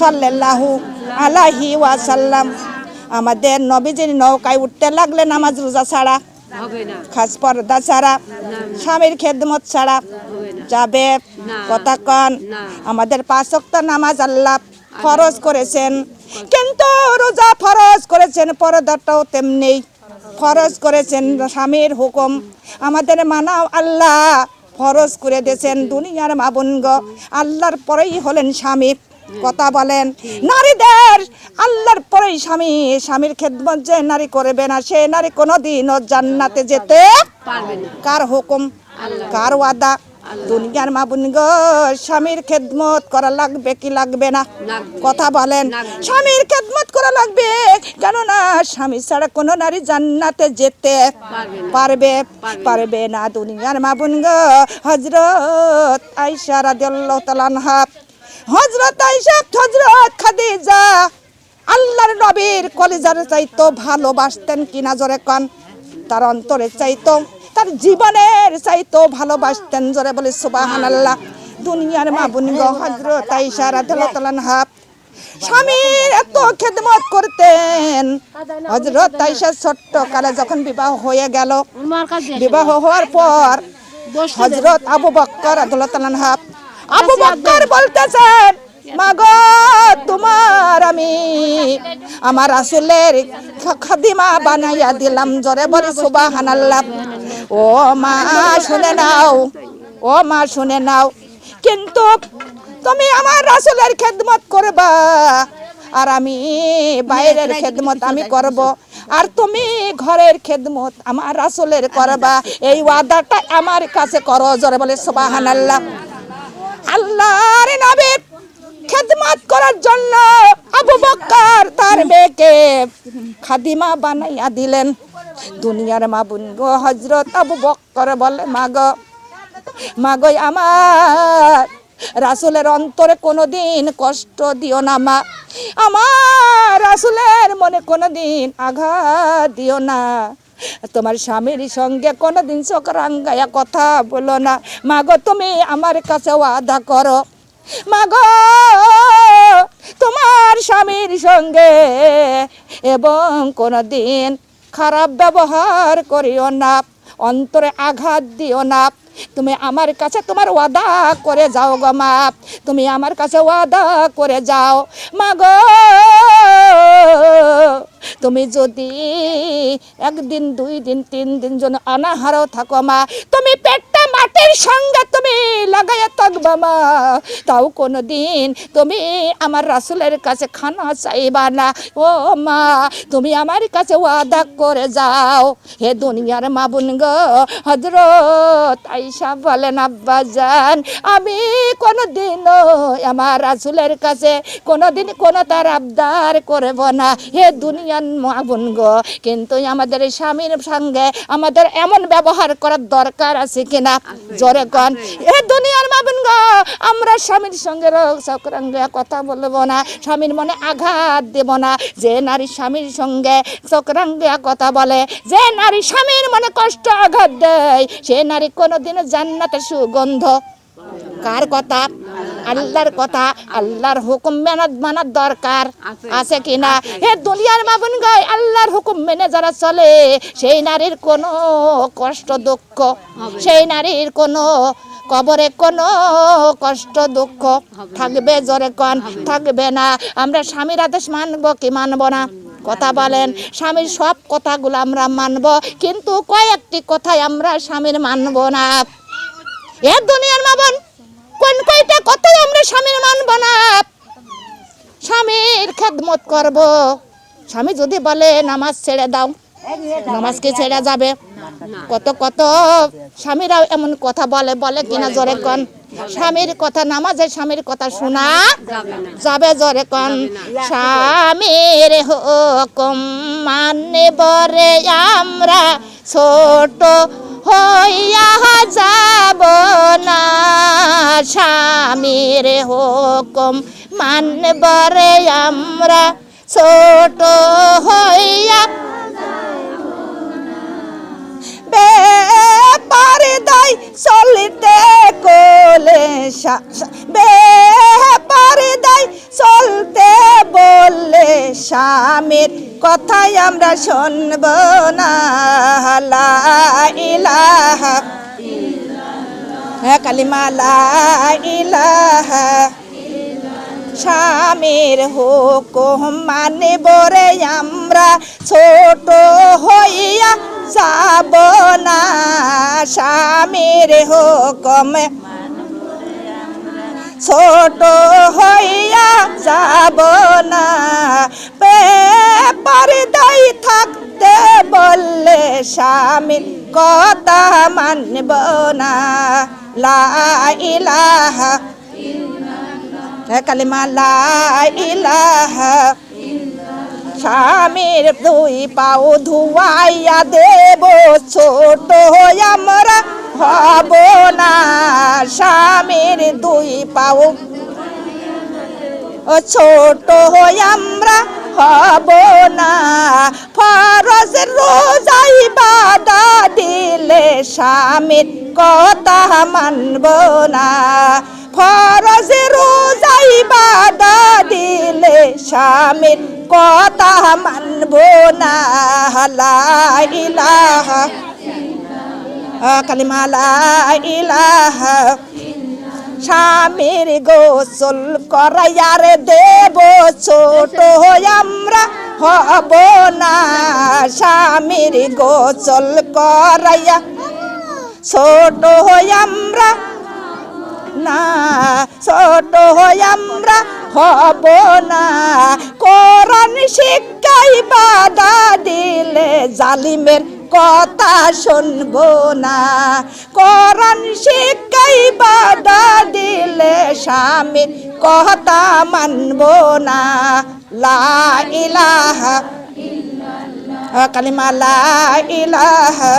সাল্লাল্লাহু আলাইহি ওয়াসাল্লাম। আমাদের নবীজির নৌকায় উঠতে লাগলে নামাজ রোজা ছাড়া খাস পর্দা ছাড়া স্বামীর খেদমত ছাড়া যাবে কথা কন। আমাদের পাঁচক্ত নামাজ আল্লাহ ফরজ করেছেন। কিন্তু রোজা ফরজ করেছেন পর্দাটাও তেমনি ফরজ করেছেন। স্বামীর হুকুম আমাদের মানাও আল্লাহ ফরজ করে দিয়েছেন। দুনিয়ার মাবুনগ আল্লাহর পরেই হলেন স্বামী। কথা বলেন। নারীদের আল্লাহর পরেই স্বামী স্বামীর খেদমত যে নারী করবে না সে নারী কোনোদিনও জান্নাতে যেতে পারবে না। কার হুকুম? কার ওয়াদা? দুনিয়ার মাবুন গো স্বামীর খেদমত করা লাগবে কি লাগবে না? কথা বলেন। স্বামীর খেদমত করা লাগবে কেননা স্বামী ছাড়া কোনো নারী জান্নাতে যেতে পারবে পারবে না। দুনিয়ার মাবুন গো হজরত আইসা রাদিয়াল্লাহু তাআলা আনহা হজরত আইসা হজরত খাদিজা। আল্লাহর নবীর কলিজার চাইতো ভালোবাসতেন কিনা জোরে কন? তার অন্তরে চাইতো তার জীবনের চাইতো ভালোবাসতেন জোরে বলে সুবাহান আল্লাহ দুনিয়ার মা বুনগ হজরত আইসা তাআলা আনহা। স্বামীর এত খেদমত করতেন। হজরত আইসা ছোট্ট কালে যখন বিবাহ হয়ে গেল বিবাহ হওয়ার পর হজরত আবু বক্কর আদুল্লাহ আবু বক্কর বলতেছেন মাগো তোমার আমি আমার রাসূলের খাদিমা বানাইয়া দিলাম জরে বলি সুবহানাল্লাহ ও মা শুনে নাও ও মা শুনে নাও কিন্তু তুমি আমার রাসূলের খেদমত করবা আর আমি বাইরের খেদমত আমি করব আর তুমি ঘরের খেদমত আমার রাসূলের করবা এই ওয়াদাটা আমার কাছে করো জোরে বলে সুবহানাল্লাহ আল্লাহর নবীর খেদমত করার জন্য আবু বক্কর তার মেয়েকে খাদিমা বানাইয়া দিলেন। দুনিয়ার মাবুন গো হজরত আবু বক্কর বলে মাগো মাগো আমার রাসুলের অন্তরে কোনোদিন কষ্ট দিও না, মা। আমার রাসুলের মনে কোনোদিন আঘাত দিও না। তোমার স্বামীর সঙ্গে কোনোদিন চোখ রাঙ্গায়া কথা বলো না। মাগো, তুমি আমার কাছে ওয়াদা করো। মাগো, তোমার স্বামীর সঙ্গে এবং কোনোদিন খারাপ ব্যবহার করিও না। অন্তরে আঘাত দিও না। তুমি আমার কাছে তোমার ওয়াদা করে যাও গো মা। তুমি আমার কাছে ওয়াদা করে যাও। মা গো, তুমি যদি একদিন, দুই দিন, তিন দিন জন অনাহারও থাকো মা, তুমি পেটটা মাটির সঙ্গে তুমি লাগাইয়া থাকবা মা তাও কোনো দিন তুমি আমার রাসুলের কাছে খানা চাইবা না। ও মা, তুমি আমার কাছে ওয়াদা করে যাও। হে দুনিয়ার মা বোন গো হজরত আইসা বলেন, আব্বা যান আমি কোনো দিনও আমার রাসুলের কাছে কোনো দিন কোনো তার আবদার করব না। হে দুনিয়ার মা বোন গো, কিন্তু আমাদের স্বামীর সঙ্গে আমাদের এমন ব্যবহার করার দরকার আছে কিনা? জোরে কন। এ দুনিয়ার মা গ আমরা স্বামীর সঙ্গে চক্রাঙ্গে কথা বলব না, স্বামীর মনে আঘাত দেব না। যে নারী স্বামীর সঙ্গে চক্রাঙ্গে কথা বলে, যে নারী স্বামীর মনে কষ্ট আঘাত দেয়, সে নারী কোনোদিনও জান্নাতের সুগন্ধ কার কথা? আল্লাহর কথা। আল্লাহর হুকুম মেনাত মানার দরকার। আছে কিনা হে দুনিয়ার মাবুন গায় আল্লাহর হুকুম মেনে যারা চলে, সেই নারীর কোনো কষ্ট, দুঃখ, সেই নারীর কোনো কবরে কোনো কষ্ট, দুঃখ থাকবে জোরে কন, থাকবে না। আমরা স্বামীর আদেশ মানব কি মানব না? কথা বলেন, স্বামীর সব কথাগুলো আমরা মানব, কিন্তু কয়েকটি কথাই আমরা স্বামীর মানব না। এ দুনিয়ার মাবন কোন কয়টা কথাই আমরা স্বামীর মানব না স্বামীর খেদমত করব। স্বামী যদি বলে, নামাজ ছেড়ে দাও। নামাজ কি ছেড়ে যাবে? কত কত স্বামীরাও এমন কথা বলে বলে কিনা জোরে কন। স্বামীর কথা নামাজে স্বামীর কথা শোনা যাবে জোরে কন। স্বামীর হুকুম মানে বরে আমরা ছোট হইয়া যাব না। স্বামীর হুকুম মানবরে আমরা ছোট হইয়া বেপার দাই চলিতে কোলে দাই চলতে স্বামীর কথাই আমরা শুনব না। ইলাহা হ্যাঁ কালিমা ইলাহা স্বামীর হুকুম মানিব রে আমরা ছোট হইয়া যাব না স্বামীর হুকুম। ছোট হইয়া যাব না পর্দাই থাকতে বললে স্বামীর কথা মানব না। লা ইলাহা হ্যাঁ কালিমা লা ইলাহা স্বামীর দুই পাও ধুয়াইয়া দেব, ছোট আমরা হব না। স্বামীর দুই পাও ছোট আমরা হব না। ফরজ রোজাই বাদা দিলে স্বামীর কথা মানব না। ফরজ রোজাই বাদা দিলে স্বামীর কথা মানব না, লা ইলাহা কালিমা, লা ইলাহা স্বামীর গোসল করাইয়ার দেব ছোট আমরা হব না। স্বামীর গোসল করাইয়া ছোট আমরা না ছোট আমরা হব না। কোরআন শিক্ষাই বাধা দিলে জালিমের কথা শুনব না। কোরআন শিক্ষাই বাধা দিলে স্বামীর কথা মানব না। লা ইলাহা কালিমা লা ইলাহা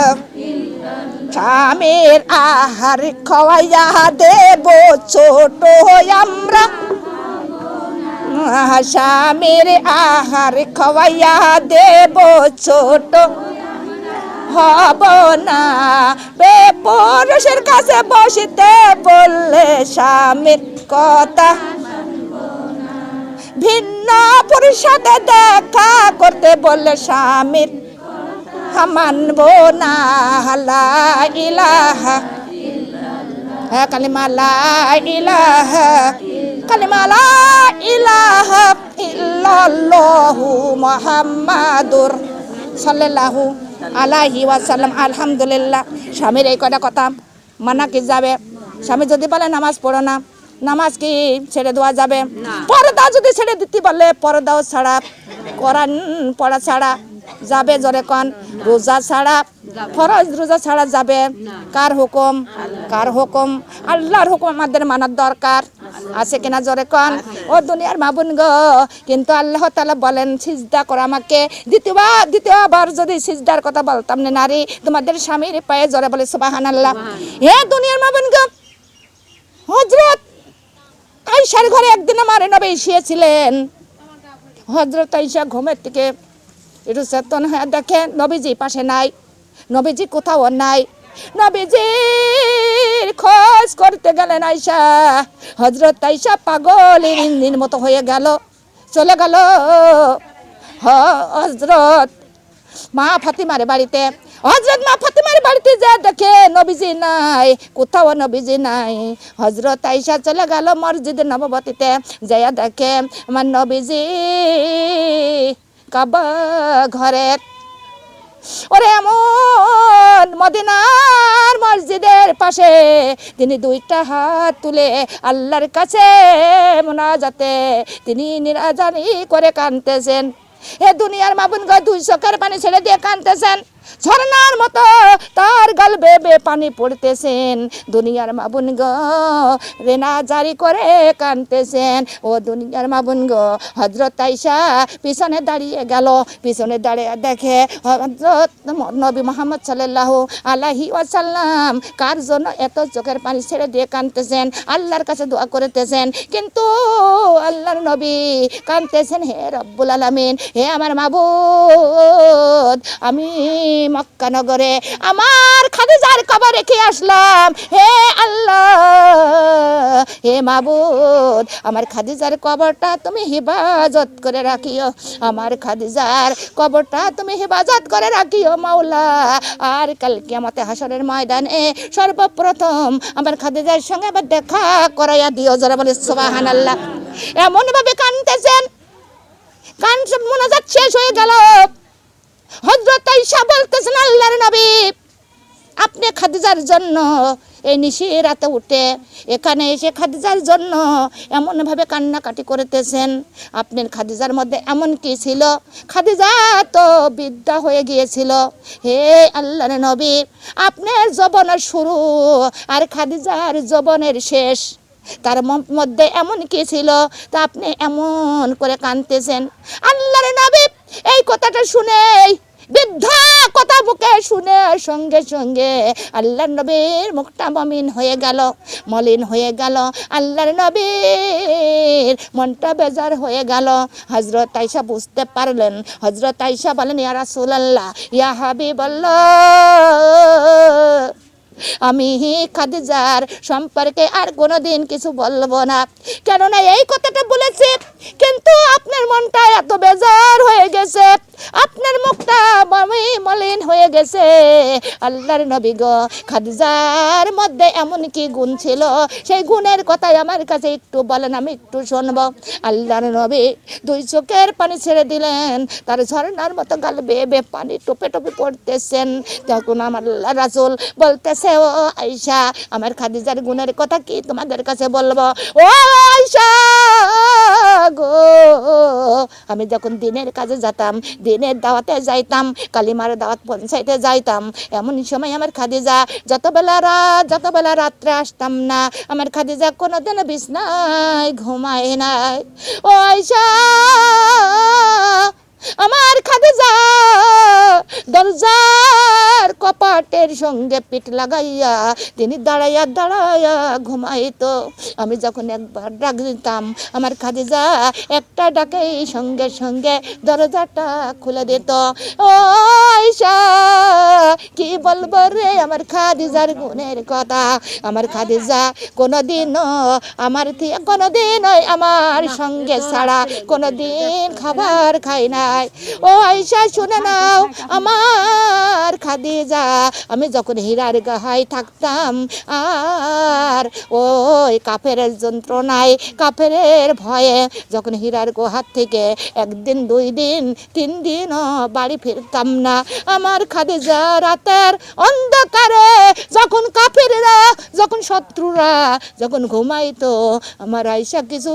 স্বামীর আহার খাওয়াইয়া দেব, ছোট আমরা। স্বামীর আহার খাওয়াইয়া দেব, ছোট হব না। বে পুরুষের কাছে বসিতে বললে স্বামীর কথা। ভিন্ন পুরুষ সাথে দেখা করতে বললে স্বামীর মানব না লা ইলাহা হ্যাঁ কালিমা লা ইলাহা। কালিমা লা ইলাহা ইল্লাল্লাহু মুহাম্মাদুর সাল্লাল্লাহু আলাইহি ওয়াসাল্লাম। আলহামদুলিল্লাহ। স্বামীর এই কটা কথা মানা কি যাবে? স্বামী যদি বলে নামাজ পড়ো না নামাজ কি ছেড়ে দেওয়া যাবে। পর্দা যদি ছেড়ে দিতে বলে পর্দাও ছাড়া কোরআন পড়া ছাড়া যাবে জরে কন, রোজা ছাড়া, ফরজ রোজা ছাড়া যাবে। কার হুকুম? কার হুকুম? আল্লাহর হুকুম আমাদের মানার দরকার। আছে কিনা জরে কন? ও দুনিয়ার মাবুন গো, কিন্তু আল্লাহ তালা বলেন, সিজদা করো আমাকে। দ্বিতীয়বার দ্বিতীয়বার যদি সিজদার কথা বলতাম না নারী, তোমাদের স্বামীর পায়ে জরে বলে সুবাহান আল্লাহ হে দুনিয়ার মাবুন গো হজরত আইসার ঘরে একদিন আমার নবী শুয়েছিলেন হজরত আইসা ঘুমের থেকে একটু চেতন হয়ে দেখে, নবীজি পাশে নাই, নবীজি কোথাও নাই। নবীজির খোঁজ করতে গেলেন আইসা হজরত আইসা পাগল ইন্দিন মতো হয়ে গেল, চলে গেল। হজরত মা ফাতিমার বাড়িতে হজরত মা ফাতিমার বাড়িতে যা দেখে নবীজি নাই, কোথাও নবীজি নাই। হজরত আইসা চলে গেল মসজিদ নববতীতে, যাইয়া দেখে, আমার নবীজি কাবা ঘরের ওরে এমন মদিনার মসজিদের পাশে তিনি দুইটা হাত তুলে আল্লাহর কাছে মোনাজাতে তিনি নিরাজানি করে কানতেছেন এ দুনিয়ার মাবুন গা দুই চোখের পানি ছেড়ে দিয়ে কানতেছেন ঝর্ণার মতো গাল বেবে পানি পড়তেছেন, দুনিয়ার মাবুন গ, রেনা জারি করে কানতেছেন। ও দুনিয়ার মাবুন গো হজরত আইসা পিছনে দাঁড়িয়ে গেল, পিছনে দাঁড়িয়ে দেখে হজরত নবী মোহাম্মদ সাল্লাহ আলাহি ওয়াসাল্লাম কার জন্য এত চোখের পানি ছেড়ে দিয়ে কানতেছেন? আল্লাহর কাছে দোয়া করতেছেন। কিন্তু আল্লাহর নবী কানতেছেন, হে রব্বুল আলামিন, হে আমার মাবুদ, আমি মক্কা নগরে আমার খাদিজার কবর রেখে আসলাম। হে আল্লাহ, হে মাবুদ, আমার খাদিজার কবরটা তুমি হেফাজত করে রাখিও। আমার খাদিজার কবরটা তুমি হেফাজত করে রাখিও, মাওলা। আর কাল কিয়ামতে হাসরের ময়দানে সর্বপ্রথম আমার খাদিজার সঙ্গে আবার দেখা করাইয়া দিও, যারা বলে সুবাহান আল্লাহ এমন ভাবে কানতেছেন, কান মোনাজাত শেষ হয়ে গেল। হজরত বলতেছেন, আল্লাহর নবী আপনি খাদিজার জন্য এই নিশি রাতে উঠে, এখানে এসে খাদিজার জন্য এমনভাবে কান্নাকাটি করতেছেন। আপনার খাদিজার মধ্যে এমন কি ছিল? খাদিজা তো বিদ্যা হয়ে গিয়েছিল। হে আল্লাহর নবী, আপনার জবনের শুরু আর খাদিজার জবনের শেষ। তার মধ্যে এমন কি ছিল? তা আপনি এমন করে কাঁদতেছেন। আল্লাহর নবী, এই কথাটা শুনেই বৃদ্ধা কথা বুকে শুনে সঙ্গে সঙ্গে আল্লাহর নবীর মুখটা মমিন হয়ে গেল, মলিন হয়ে গেল। আল্লাহর নবীর মনটা বেজার হয়ে গেল। হজরত আইসা বুঝতে পারলেন হজরত আইসা বলেন, ইয়া রাসূলুল্লাহ, ইয়া হাবিবাল্লাহ। আমি খাদিজার সম্পর্কে আর কোনোদিন কিছু বলব না। কেননা এই কথাটা বলেছে, কিন্তু আপনার মনটা এত বেজার হয়ে গেছে। আপনার মুখটা মামি মলিন হয়ে গেছে। আল্লাহর নবী গো, খাদিজার মধ্যে এমন কি গুণ ছিল? সেই গুণের কথাই আমার কাছে একটু বলেন, আমি একটু শুনব। আল্লাহর নবী দুই চোখের পানি ছেড়ে দিলেন। তার ঝর্ণার মতো গাল বেয়ে বেয়ে পানি টোপে টোপে পড়তেছেন। তখন আমার আল্লাহ রাসূল বলতেছে ও আয়সা আমার খাদিজার গুণের কথা কি তোমাদের কাছে বলব? ও গো, আমি যখন দিনের কাজে যেতাম, দিনের দাওয়াতে যাইতাম, কালিমার দাওয়াত পঞ্চায়েতে যাইতাম, এমন সময় আমার খাদিজা যত বেলা রাত যত বেলা রাত্রে আসতাম না, আমার খাদিজা কোনোদিন বিছনায় ঘুমায় নাই। ও আয়সা আমার খাদিজা, দরজার কপাটের সঙ্গে পিঠ লাগাইয়া, তিনি দাঁড়াইয়া দাঁড়াইয়া ঘুমাইত। আমি যখন একবার ডাক দিতাম, আমার খাদিজা, একটা ডাকেই সঙ্গে সঙ্গে দরজাটা খুলে দিত। ও কি বলব রে আমার খাদিজার গুণের কথা? আমার খাদিজা কোনোদিনও আমার থিয়া কোনোদিন আমার সঙ্গে ছাড়া কোনোদিন খাবার খাই নাই। ও আয়সা শুনে নাও, আমার খাদিজা আমি যখন হীরার গাহায় থাকতাম, আর ওই কাফের যন্ত্রণায় কাফের ভয়ে যখন হীরার গুহার থেকে একদিন, দুই দিন, তিন দিনও বাড়ি ফিরতাম না, আমার খাদিজা রাতের অন্ধকারে যখন কাফেররা, যখন শত্রুরা যখন ঘুমাইতো, আমার আয়সা কিছু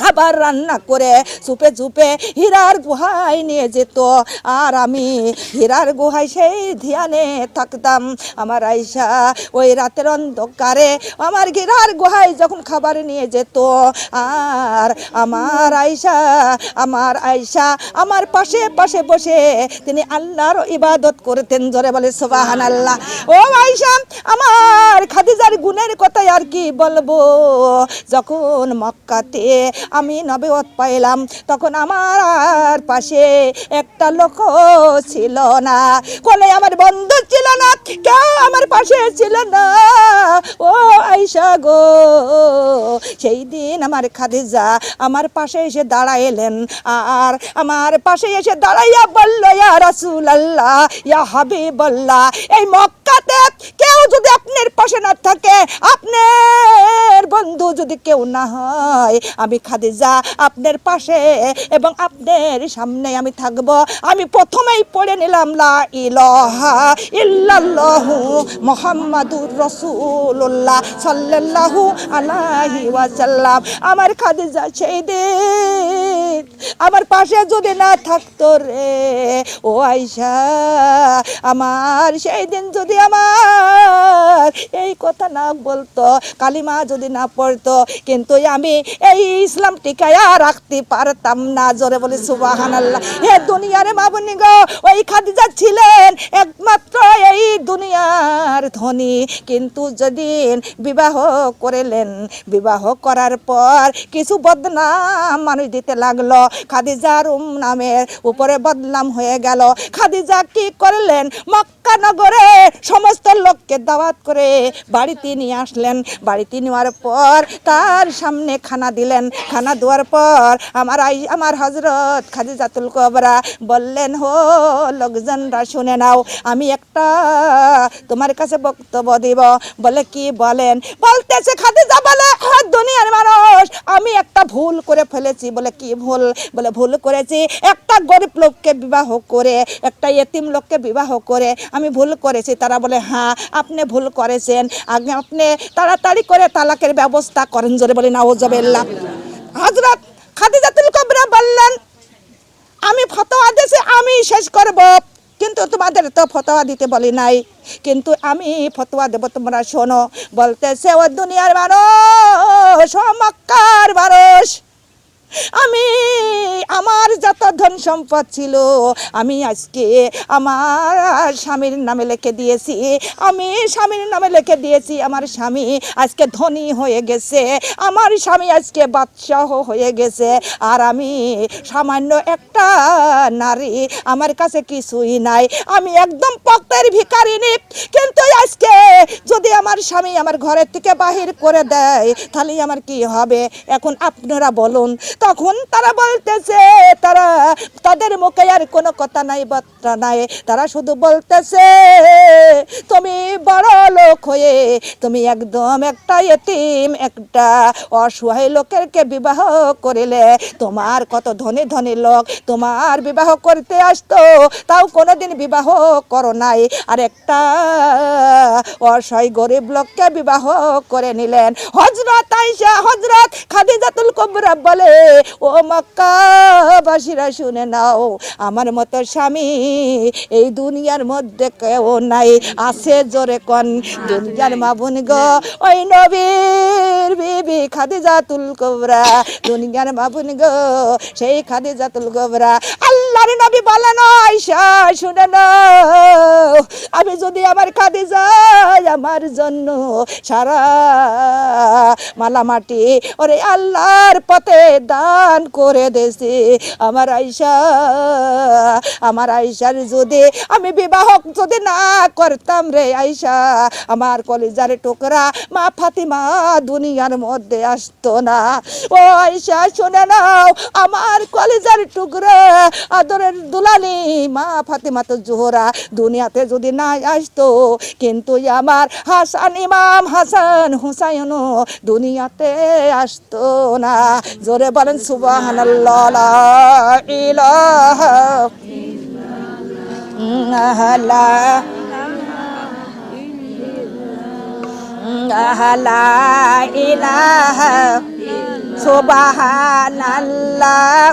খাবার রান্না করে চুপে চুপে হীরার গুহায় নিয়ে যেত। আর আমি হীরার গুহায় সেই ধ্যানে থাকতাম। আমার আয়সা ওই রাতের অন্ধকারে আমার হীরার গুহায় যখন খাবার নিয়ে যেত। আর আমার আয়সা আমার আয়সা আমার পাশে পাশে বসে তিনি আল্লাহর ইবাদত করতেন জোরে বলে সোবাহান আল্লাহ ও আয়সা আমার খাদিজার গুণের কথা আর কি বলব? যখন মক্কাতে আমি নবেওয়াত পাইলাম। তখন আমার আর পাশে একটা লোক ছিল না। কোলে আমার বন্ধু ছিল না, কেউ আমার পাশে ছিল না। ও আইসা গো, সেই দিন আমার খাদিজা আমার পাশে এসে দাঁড়াইলেন। আর আমার পাশে এসে দাঁড়াইয়া বলল, ইয়া রাসূল আল্লাহ ইয়া হাবিবাল্লাহ, এই মক্কাতে কেউ যদি আপনার পাশে না থাকে, আপনার বন্ধু যদি কেউ না হয়, আমি খাদিজা, আপনার পাশে এবং আপনার সামনে আমি থাকব। আমি প্রথমেই পড়ে নিলাম, লা ইলাহা ইল্লাল্লাহু মুহাম্মাদুর রাসূলুল্লাহ সাল্লাল্লাহু আলাইহি ওয়াসাল্লাম। আমার খাদিজা সেই দিন আমার পাশে যদি না থাকতো রে, ও আয়সা আমার সেই দিন যদি আমার এই কথা না বলতো, কালিমা যদি না পড়তো, কিন্তু আমি এই ইসলাম টিকায়া রাখতে পারতাম না, জোরে বলে সুবাহান আল্লাহ হে দুনিয়ারে মাবনি গো, ওই খাদিজা ছিলেন একমাত্র এই দুনিয়ার ধনী। কিন্তু যেদিন বিবাহ করেলেন, বিবাহ করার পর কিছু বদনাম মানুষ দিতে লাগল। খাদিজা রুম নামের উপরে বদনাম হয়ে গেল। খাদিজা কি করলেন? মক্কা নগরে সমস্ত লোককে দাওয়াত করে বাড়িতে নিয়ে আসলেন। বাড়িতে নেওয়ার পর তার সামনে খানা দিলেন। খানা দেওয়ার পর আমার আই আমার হজরত খাদিজাতুল কবরা বললেন হো লোকজনরা শুনে নাও আমি একটা তোমার কাছে বক্তব্য দিব। বলে কি বলেন? বলতেছে খাদিজা বলে "হ্যাঁ, দুনিয়ার মানুষ আমি একটা ভুল করে ফেলেছি। বলে কি ভুল? বলে ভুল করেছি। একটা গরিব লোককে বিবাহ করে একটা এতিম লোককে বিবাহ করে আমি ভুল করেছি। তারা বলে হ্যাঁ আপনি ভুল করেছেন। আগে আপনি তাড়াতাড়ি করে তালাকের ব্যবস্থা করেন। জোরে বলে নাওজবেল্লা হজরত খাদিজাতুল কবরা বললেন, আমি ফতোয়া দিয়েছি, আমি শেষ করব। কিন্তু তোমাদের তো ফতোয়া দিতে বলি নাই। কিন্তু আমি ফতোয়া দেব, তোমরা শোনো। বলতেছে, ও দুনিয়ার মানুষ মক্কার মানুষ আমি, আমার যত ধন সম্পদ ছিল, আমি আজকে আমার স্বামীর নামে লিখে দিয়েছি। আমি স্বামীর নামে লিখে দিয়েছি, আমার স্বামী আজকে ধনী হয়ে গেছে। আমার স্বামী আজকে বাদশাহ হয়ে গেছে। আর আমি সামান্য একটা নারী, আমার কাছে কিছুই নাই। আমি একদম পকের ভিকারিনী কিন্তু আজকে যদি আমার স্বামী আমার ঘরের থেকে বাহির করে দেয়, তাহলে আমার কি হবে? এখন আপনারা বলুন তখন তারা বলতেছে, তারা তাদের মুখে আর কোনো কথা নাই বার্তা নাই। তারা শুধু বলতেছে, তুমি বড় লোক হয়ে, তুমি একদম একটা এতিম, একটা অসহায় লোকেরকে বিবাহ করিলে তোমার কত ধনী ধনী লোক, তোমার বিবাহ করতে আসতো, তাও কোনোদিন বিবাহ করো নাই। আর একটা অসহায় গরিব লোককে বিবাহ করে নিলেন। হজরত আইসা হজরত খাদিজাতুল কবরা বলে ও মক্কাবাসীরা শুনে নাও, আমার মতো স্বামী এই দুনিয়ার মধ্যে কেউ নাই, আছে জোরে কন, দুনিয়ার মাবুন গো, ওই নবীর বিবি খাদিজাতুল কবরা, দুনিয়ার মাবুন গো, সেই খাদিজাতুল কবরা। আল্লাহর নবী বলেন আয়সা শুনে নাও, আমি যদি আমার খাদিজা, আমার জন্য সারা মালামাটি, ওরে আল্লাহর পথে দান করে দেছি। আমার আয়সা আমার আয়সার যদি আমি বিবাহ যদি না করতাম রে আয়সা আমার কলিজার টুকরা মা ফাতিমা দুনিয়ার মধ্যে আসতো না। ও আয়সা শুনে নাও, আমার কলিজার টুকরা, আদরের দুলালি মা ফাতিমা তো জোহরা দুনিয়াতে যদি না আসতো, কিন্তু আমার হাসান ইমাম হাসান হুসাইন দুনিয়াতে আসতো না। জোরে বলেন সুবহানাল্লাহ লা ইলাহা ইল্লাল্লাহ লা ইলাহা সুবহানাল্লাহ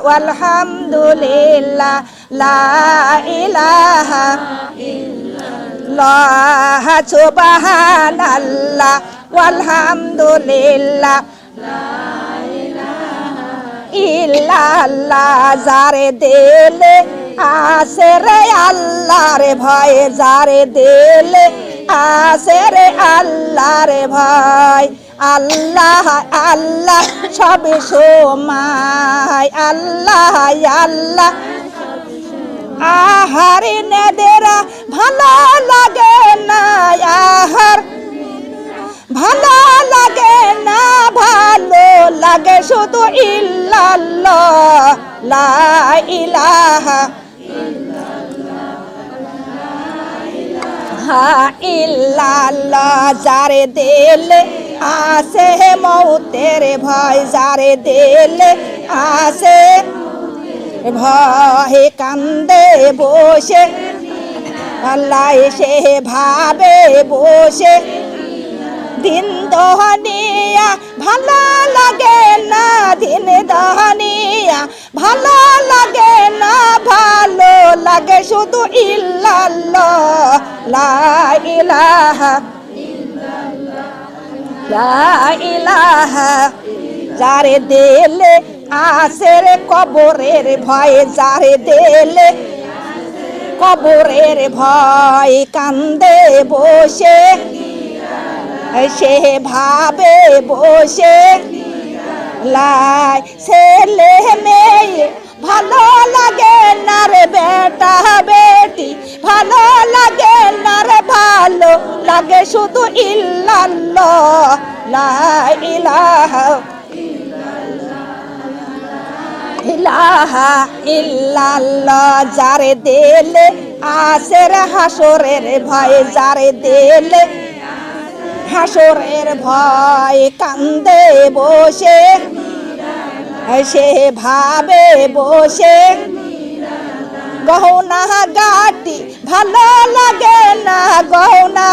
ওয়ালহামদুলিল্লাহ লা ইলাহা ইল্লাল্লাহ সুবহানাল্লাহ ওয়ালহামদুলিল্লাহ ইল্লাল্লাহ, যারে দিলে আসে রে আল্লাহ রে ভয়, যারে দিলে আসে রে আল্লাহ রে ভয়। আল্লাহ আল্লাহ, সব সময় আল্লাহ আল্লাহ। আহারে নেদেরা ভালো লাগে না আহার ভালো লাগে না, ভালো লাগে শুধু ইল্লাল্লাহ, লা ইলাহা ইল্লাল্লাহ যারে দিলে আসে মৌতের ভয়, যারে দিলে আসে ভয়, কান্দে বসে, আল্লাহ এসে ভাবে বসে। দিন দহনিয়া, ভালো লাগে না দিন দহনিয়া। ভালো লাগে না, ভালো লাগে শুধু ইল্লাল্লাহ, লা ইলাহা লা ইলাহা যারে দিলে আসের কবরের ভয়ে, যারে দিলে কবরের ভয়, কান্দে বসে। সে ভাবে বসে লাই ছেলে মেয়ে ভালো লাগে না রে বেটা বেটি, ভালো লাগে না রে ভালো লাগে শুধু ইল্লাল্লাহ, লা ইলাহা যারে দেলে আসের হাসরের ভয়, যারে দেলে হাসরের ভয় কান্দে বসে। সে ভাবে বসে। গহনা গাটি ভালো লাগে না গহনা?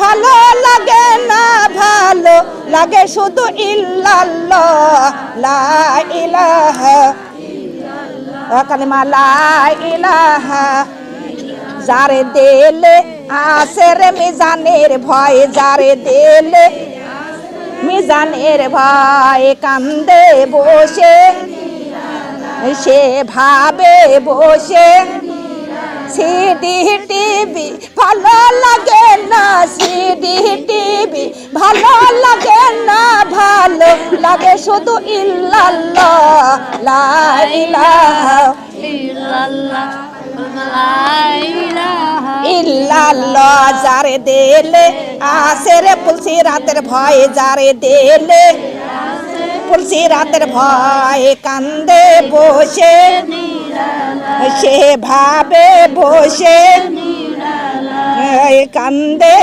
ভালো লাগে না, ভালো লাগে শুধু ইল্লাল্লাহ। লা ইলাহা কালিমা লা ইলাহা। যারে দেলে আসের মিজানের ভয় যারে দেলে। মিজানের ভয় কান্দে বসে। সে ভাবে বসে। সিডি টিভি ভালো লাগে না, সিডি টিভি ভালো লাগে না, ভালো লাগে শুধু ইল্লাল্লাহ, লা ইলাহা ইল্লাল্লাহ। ইল্লাল্লাহ, যারে দেলে আসে রে পুলসি রাতের ভয়, যারে দেলে পুলসি রাতের ভয় কান্দে, বসে সে ভাবে বসে কান্দে